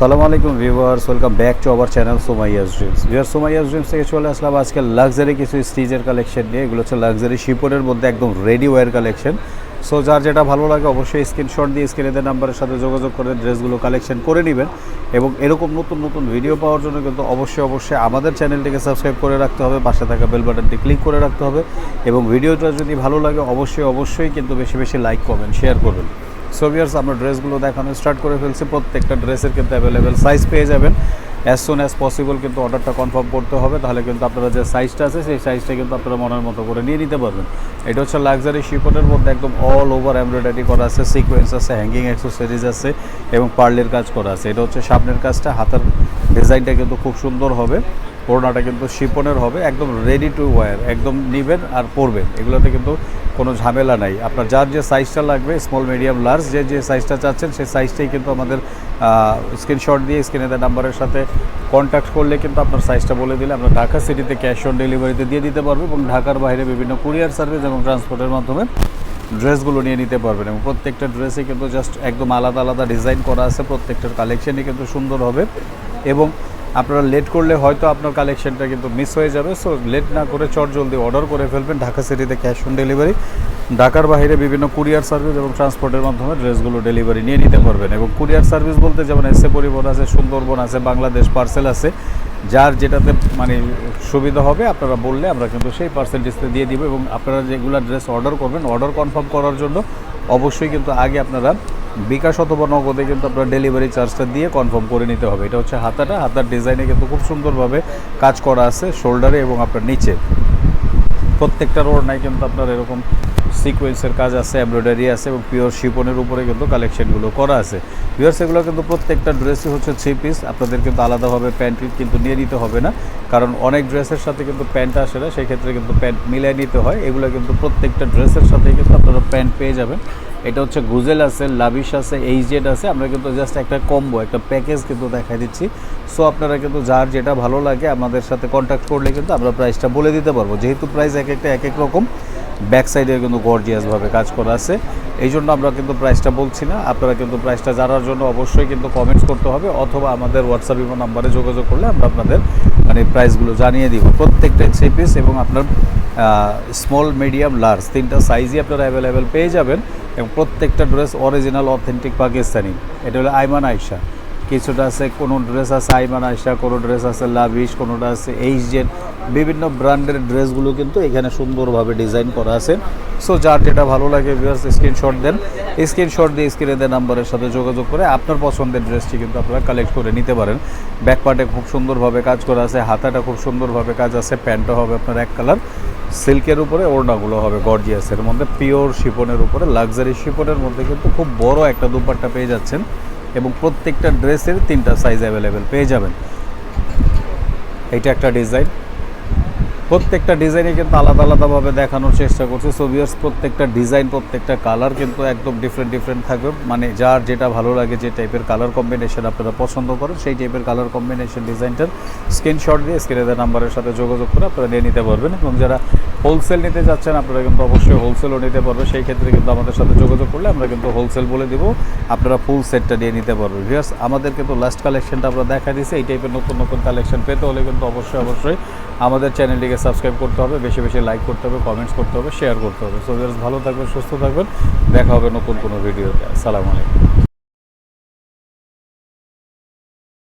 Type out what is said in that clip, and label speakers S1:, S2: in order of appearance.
S1: আসসালামু আলাইকুম viewers, welcome back to our channel Somaiyas dreams. Viewer Somaiyas dreams থেকে চলে আসলাম আজকে লাক্সারি কিছু স্টিচের কালেকশন নিয়ে। এগুলো হচ্ছে লাক্সারি শিপনের মধ্যে একদম রেডি ওয়্যার কালেকশন সো যার যেটা ভালো লাগে অবশ্যই স্ক্রিনশট দিয়ে স্ক্রিনে দেওয়া নাম্বারের সাথে যোগাযোগ করে ড্রেসগুলো কালেকশন করে নেবেন। এবং এরকম নতুন নতুন ভিডিও পাওয়ার জন্য কিন্তু অবশ্যই অবশ্যই আমাদের চ্যানেলটিকে সাবস্ক্রাইব করে রাখতে হবে, পাশে থাকা বেল বাটনটি ক্লিক করে রাখতে হবে। এবং ভিডিওটা যদি ভালো লাগে অবশ্যই অবশ্যই কিন্তু বেশি বেশি লাইক করবেন শেয়ার করবেন। সো ভিউয়ার্স আমরা ড্রেসগুলো দেখানো স্টার্ট করে ফেলছি। প্রত্যেকটা ড্রেসের কিন্তু অ্যাভেলেবেল সাইজ পেয়ে যাবেন। অ্যাজ সুন অ্যাজ পসিবল কিন্তু অর্ডারটা কনফার্ম করতে হবে। তাহলে কিন্তু আপনারা যে সাইজটা আছে, সেই সাইজটা কিন্তু আপনারা মনের মতো করে নিয়ে নিতে পারবেন। এটা হচ্ছে লাক্সারি শিপনের মধ্যে একদম অল ওভার এমব্রয়ডারি করা আছে। সিকোয়েন্স আছে হ্যাঙ্গিং অ্যাক্সেসরিজ আছে এবং পার্লের কাজ করা আছে। এটা হচ্ছে সামনের কাজটা। হাতের ডিজাইনটা কিন্তু খুব সুন্দর হবে। ওড়নাটা কিন্তু শিপনের হবে, একদম রেডি টু ওয়্যার একদম নিবেন আর পরবেন। এগুলোতে কিন্তু কোনো ঝামেলা নাই। আপনার যার যে সাইজটা লাগবে স্মল মিডিয়াম লার্জ যে যে সাইজটা চাচ্ছেন, সেই সাইজটাই কিন্তু আমাদের স্ক্রিনশট দিয়ে স্ক্রিনে দেওয়া নাম্বারের সাথে কন্ট্যাক্ট করলে কিন্তু আপনার সাইজটা বলে দিলে আমরা ঢাকা সিটিতে ক্যাশ অন ডেলিভারিতে দিয়ে দিতে পারব এবং ঢাকার বাইরে বিভিন্ন কুরিয়ার সার্ভিস এবং ট্রান্সপোর্টের মাধ্যমে ড্রেসগুলো নিয়ে নিতে পারবেন এবং প্রত্যেকটা ড্রেসে কিন্তু জাস্ট একদম আলাদা আলাদা ডিজাইন করা আছে। প্রত্যেকটার কালেকশনই কিন্তু সুন্দর হবে এবং আপনারা লেট করলে হয়তো আপনার কালেকশনটা কিন্তু মিস হয়ে যাবে। সো লেট না করে চট জলদি অর্ডার করে ফেলবেন। ঢাকা সিটিতে ক্যাশ অন ডেলিভারি ঢাকার বাইরে বিভিন্ন কুরিয়ার সার্ভিস এবং ট্রান্সপোর্টের মাধ্যমে ড্রেসগুলো ডেলিভারি নিয়ে নিতে পারবেন। এবং কুরিয়ার সার্ভিস বলতে যেমন এসে পরিবহন আছে, সুন্দরবন আছে, বাংলাদেশ পার্সেল আছে, যার যেটাতে মানে সুবিধা হবে, আপনারা বললে আমরা কিন্তু সেই ডিসপ্লে দিয়ে দিব। এবং আপনারা যেগুলো ড্রেস অর্ডার করবেন অর্ডার কনফার্ম করার জন্য অবশ্যই কিন্তু আগে আপনারা বিকাশ অথবা নগদে কিন্তু আপনার ডেলিভারি চার্জটা দিয়ে কনফার্ম করে নিতে হবে। এটা হচ্ছে হাতাটা। হাতার ডিজাইনে কিন্তু খুব সুন্দরভাবে কাজ করা আছে শোল্ডারে এবং আপনার নিচে। প্রত্যেকটার নাই কিন্তু আপনার এরকম সিকোয়েন্সের কাজ আছে এমব্রয়ডারি আছে এবং পিওর শিপনের উপরে কিন্তু কালেকশনগুলো করা আছে। পিওর সেগুলো কিন্তু প্রত্যেকটা ড্রেসই হচ্ছে থ্রি পিস আপনাদের কিন্তু আলাদাভাবে প্যান্ট কিন্তু নিয়ে নিতে হবে না। কারণ অনেক ড্রেসের সাথে কিন্তু প্যান্ট আসে না, সেক্ষেত্রে কিন্তু প্যান্ট মিলিয়ে নিতে হয়। এগুলো কিন্তু প্রত্যেকটা ড্রেসের সাথে কিন্তু আপনারা প্যান্ট পেয়ে যাবেন। এটা হচ্ছে গুজেল আছে লাভিশ আছে এইচজেড আছে। আমরা কিন্তু জাস্ট একটা কম্বো একটা প্যাকেজ কিন্তু দেখাই দিচ্ছি। সো আপনারা কিন্তু যার যেটা ভালো লাগে আমাদের সাথে কন্ট্যাক্ট করলে কিন্তু আমরা প্রাইসটা বলে দিতে পারব। যেহেতু প্রাইস এক একটা এক এক রকম ব্যাক সাইডে কিন্তু গর্জিয়াসভাবে কাজ করা আছে। এই জন্য আমরা কিন্তু প্রাইসটা বলছি না। আপনারা কিন্তু প্রাইসটা জানার জন্য অবশ্যই কিন্তু কমেন্টস করতে হবে অথবা আমাদের হোয়াটসঅ্যাপ ইমো নাম্বারে যোগাযোগ করলে আমরা আপনাদের মানে প্রাইসগুলো জানিয়ে দিব। প্রত্যেকটা থ্রি পিস এবং আপনার স্মল মিডিয়াম লার্জ তিনটা সাইজই আপনারা অ্যাভেলেবেল পেয়ে যাবেন এবং প্রত্যেকটা ড্রেস অরিজিনাল অথেন্টিক পাকিস্তানি। এটা হলো আইমান আয়সা কিছুটা আছে, কোনো ড্রেস আছে আইমান আয়সা কোনো ড্রেস আছে লাভিশ, কোনোটা আছে এইচ জেন বিভিন্ন ব্র্যান্ডের ড্রেসগুলো কিন্তু এখানে সুন্দরভাবে ডিজাইন করা আছে। সো যার যেটা ভালো লাগে ভিউয়ার্স স্ক্রিনশট দেন। স্ক্রিনশট দিয়ে স্ক্রিনে দেন নাম্বারের সাথে যোগাযোগ করে আপনার পছন্দের ড্রেসটি কিন্তু আপনারা কালেক্ট করে নিতে পারেন। ব্যাক পার্টে খুব সুন্দরভাবে কাজ করা আছে, হাতাটা খুব সুন্দরভাবে কাজ আছে প্যান্টটা হবে আপনার এক কালার সিল্কের উপরে ওড়নাগুলো হবে গর্জিয়াসের মধ্যে। পিওর শিপনের উপরে লাক্সারি শিপনের মধ্যে কিন্তু খুব বড় একটা দুপাট্টা পেয়ে যাচ্ছেন এবং প্রত্যেকটা ড্রেসের তিনটা সাইজ অ্যাভেলেবেল পেয়ে যাবেন। এইটা একটা ডিজাইন প্রত্যেকটা ডিজাইনে কিন্তু আলাদা আলাদাভাবে দেখানোর চেষ্টা করছি। সো ভিউয়ার্স প্রত্যেকটা ডিজাইন, প্রত্যেকটা কালার কিন্তু একদম ডিফারেন্ট ডিফারেন্ট থাকবে। মানে যার যেটা ভালো লাগে যে টাইপের কালার কম্বিনেশন আপনারা পছন্দ করেন, সেই টাইপের কালার কম্বিনেশন ডিজাইনটার স্ক্রিনশট দিয়ে স্ক্রিনে দেওয়া নাম্বারের সাথে যোগাযোগ করে আপনারা নিয়ে নিতে পারবেন এবং যারা হোলসেল নিতে যাচ্ছেন, আপনারা কিন্তু অবশ্যই হোলসেলও নিতে পারবেন। সেই ক্ষেত্রে কিন্তু আমাদের সাথে যোগাযোগ করলে আমরা কিন্তু হোলসেল বলে দিব, আপনারা ফুল সেটটা নিয়ে নিতে পারবেন। ভিউয়ার্স আমাদের কিন্তু লাস্ট কালেকশনটা আমরা দেখা দিয়েছি। এই টাইপের নতুন নতুন কালেকশন পেতে হলে কিন্তু অবশ্যই অবশ্যই আমাদের চ্যানেলটিকে সাবস্ক্রাইব করতে হবে, বেশি বেশি লাইক করতে হবে কমেন্টস করতে হবে শেয়ার করতে হবে। সো ভালো থাকবেন, সুস্থ থাকবেন, দেখা হবে নতুন কোনো ভিডিওতে আসসালামু আলাইকুম।